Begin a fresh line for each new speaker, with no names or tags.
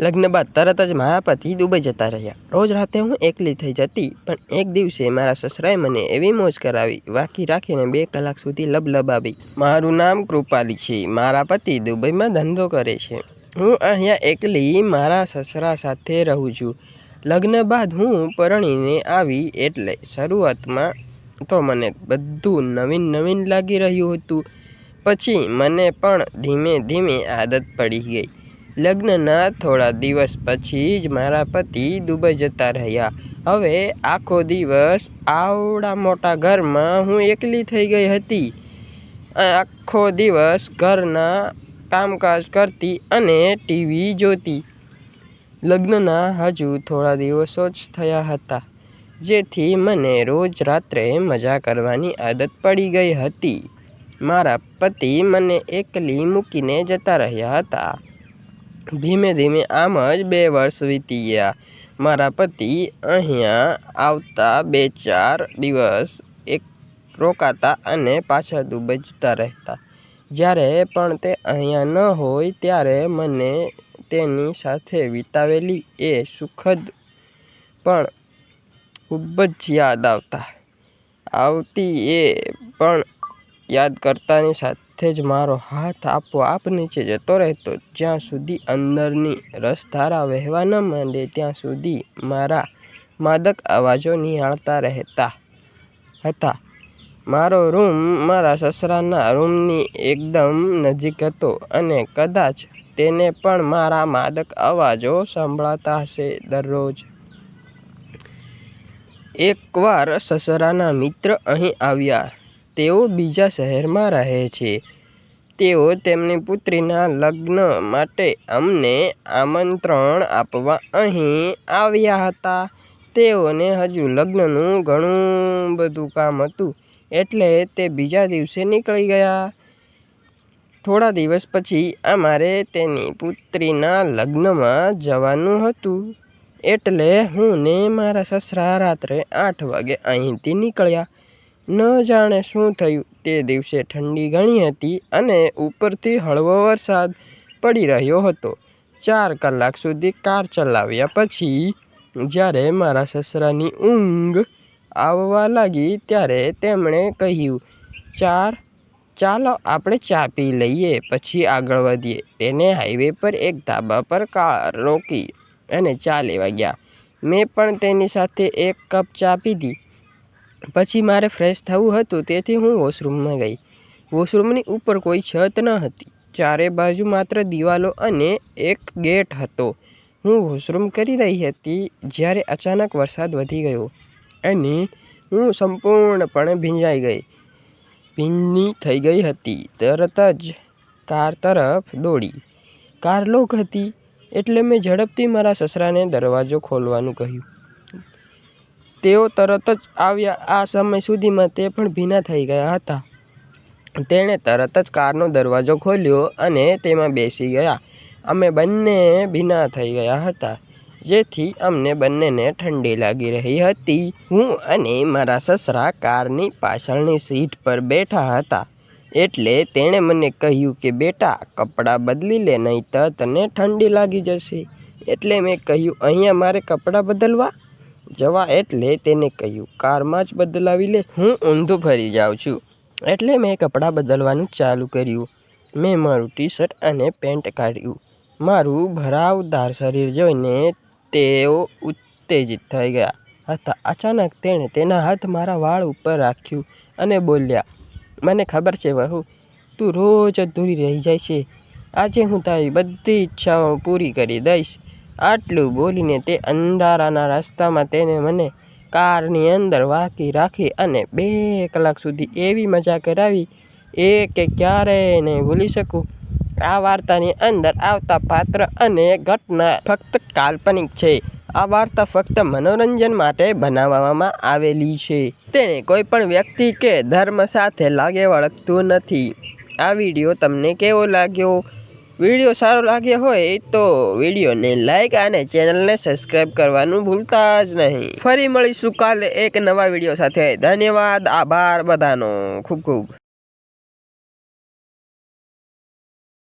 લગ્ન બાદ તરત જ મારા પતિ દુબઈ જતા રહ્યા. રોજ રાતે હું એકલી થઈ જતી, પણ એક દિવસે મારા સસરાએ મને એવી મોજ કરાવી, વાકી રાખીને બે કલાક સુધી લબલબાવી. મારું નામ કૃપાલી છે, મારા પતિ દુબઈમાં ધંધો કરે છે. હું અહીંયા એકલી મારા સસરા સાથે રહું છું. લગ્ન બાદ હું પરણીને આવી એટલે શરૂઆતમાં તો મને બધું નવીન નવીન લાગી રહ્યું હતું. પછી મને પણ ધીમે ધીમે આદત પડી ગઈ. લગ્નના થોડા દિવસ પછી જ મારા પતિ દુબઈ જતા રહ્યા. હવે આખો દિવસ આવડા મોટા ઘરમાં હું એકલી થઈ ગઈ હતી. આખો દિવસ ઘરના કામકાજ કરતી અને ટીવી જોતી. લગ્નના હજુ થોડા દિવસો જ થયા હતા, જેથી મને રોજ રાત્રે મજા કરવાની આદત પડી ગઈ હતી. મારા પતિ મને એકલી મૂકીને જતા રહ્યા હતા. ધીમે ધીમે આમ જ બે વર્ષ વીતી ગયા. મારા પતિ અહીંયા આવતા બે ચાર દિવસ એક રોકાતા અને પાછા દુબઈ જતા રહેતા. જ્યારે પણ તે અહીંયા ન હોય ત્યારે મને તેની સાથે વિતાવેલી એ સુખદ પણ ખૂબ જ યાદ આવતા. આવતી એ પણ યાદ કરતાની સાથે જ મારો હાથ આપોઆપ નીચે જતો રહેતો. જ્યાં સુધી અંદરની રસધારા વહેવા ન માંડે, ત્યાં સુધી મારા માદક અવાજો નિહાળતા રહેતા હતા. મારો રૂમ મારા સસરાના રૂમની એકદમ નજીક હતો અને કદાચ તેને પણ મારા માદક અવાજો સંભળાતા હશે દરરોજ. એકવાર સસરાના મિત્ર અહીં આવ્યા. તેઓ બીજા શહેરમાં રહે છે. તેઓ તેમની પુત્રીના લગ્ન માટે અમને આમંત્રણ આપવા અહીં આવ્યા હતા. તેઓને હજુ લગ્નનું ઘણું બધું કામ હતું, એટલે તે બીજા દિવસે નીકળી ગયા. થોડા દિવસ પછી અમારે તેની પુત્રીના લગ્નમાં જવાનું હતું, એટલે હું ને મારા સસરા રાત્રે આઠ વાગે અહીંથી નીકળ્યા. ન જાણે શું થયું તે દિવસે ઠંડી ઘણી હતી અને ઉપરથી હળવો વરસાદ પડી રહ્યો હતો. ચાર કલાક સુધી કાર ચલાવ્યા પછી, જ્યારે મારા સસરાની ઊંઘ આવવા લાગી, ત્યારે તેમણે કહ્યું, ચાર, ચાલો આપણે ચા પી લઈએ, પછી આગળ વધીએ. તેને હાઈવે પર એક ધાબા પર કાર રોકી અને ચા લેવા ગયા. મેં પણ તેની સાથે એક કપ ચા પીધી. પછી મારે ફ્રેશ થવું હતું, તેથી હું વોશરૂમમાં ગઈ. વોશરૂમની ઉપર કોઈ છત ન હતી. ચારે બાજુ માત્ર દિવાલો અને એક ગેટ હતો. હું વોશરૂમ કરી રહી હતી, જ્યારે અચાનક વરસાદ વધી ગયો અને હું સંપૂર્ણપણે ભીંજાઈ ગઈ. ભીની થઈ ગઈ હતી, તરત જ કાર તરફ દોડી. કાર લોક હતી, એટલે મેં ઝડપથી મારા સસરાને દરવાજો ખોલવાનું કહ્યું. તેઓ તરત જ આવ્યા. આ સમય સુધીમાં તે પણ ભીના થઈ ગયા હતા. તેણે તરત જ કારનો દરવાજો ખોલ્યો અને તેમાં બેસી ગયા. અમે બંને ભીના થઈ ગયા હતા. જેથી અમને બંનેને ઠંડી લાગી રહી હતી. હું અને મારા સસરા કારની પાછળની સીટ પર બેઠા હતા. એટલે તેણે મને કહ્યું કે, બેટા, કપડાં બદલી લે નહીં તો તને ઠંડી લાગી જશે. એટલે મેં કહ્યું, અહીંયા મારે કપડાં બદલવા જવા એટલે તેને કહ્યું, કારમાં જ બદલાવી લે, હું ઊંધું ફરી જાઉં છું. એટલે મેં કપડાં બદલવાનું ચાલુ કર્યું. મેં મારું ટી શર્ટ અને પેન્ટ કાઢ્યું. મારું ભરાવદાર શરીર જોઈને તેઓ ઉત્તેજિત થઈ ગયા હતા. અચાનક તેણે તેના હાથ મારા વાળ ઉપર રાખ્યું અને બોલ્યા, મને ખબર છે વહુ, તું રોજ અધૂરી રહી જાય છે. આજે હું તારી બધી ઈચ્છાઓ પૂરી કરી દઈશ. આટલું બોલીને તે અંધારાના રસ્તામાં તેને મને કારની અંદર વાકી રાખી અને બે કલાક સુધી એવી મજા કરાવી, એ કે ક્યારેય નહીં ભૂલી શકું. આ વાર્તાની અંદર આવતા પાત્ર અને ઘટના ફક્ત કાલ્પનિક છે. આ વાર્તા ફક્ત મનોરંજન માટે બનાવવામાં આવેલી છે. તેને કોઈ પણ વ્યક્તિ કે ધર્મ સાથે લાગે વળગતું નથી. આ વીડિયો તમને કેવો લાગ્યો? વીડિયો સારો લાગ્યો હોય તો વિડીયોને લાઈક અને ચેનલને સબસ્ક્રાઈબ કરવાનું ભૂલતા જ નહીં. ફરી મળીશું કાલે એક નવા વીડિયો સાથે. ધન્યવાદ, આભાર બધાનો. ખૂબ ખૂબ.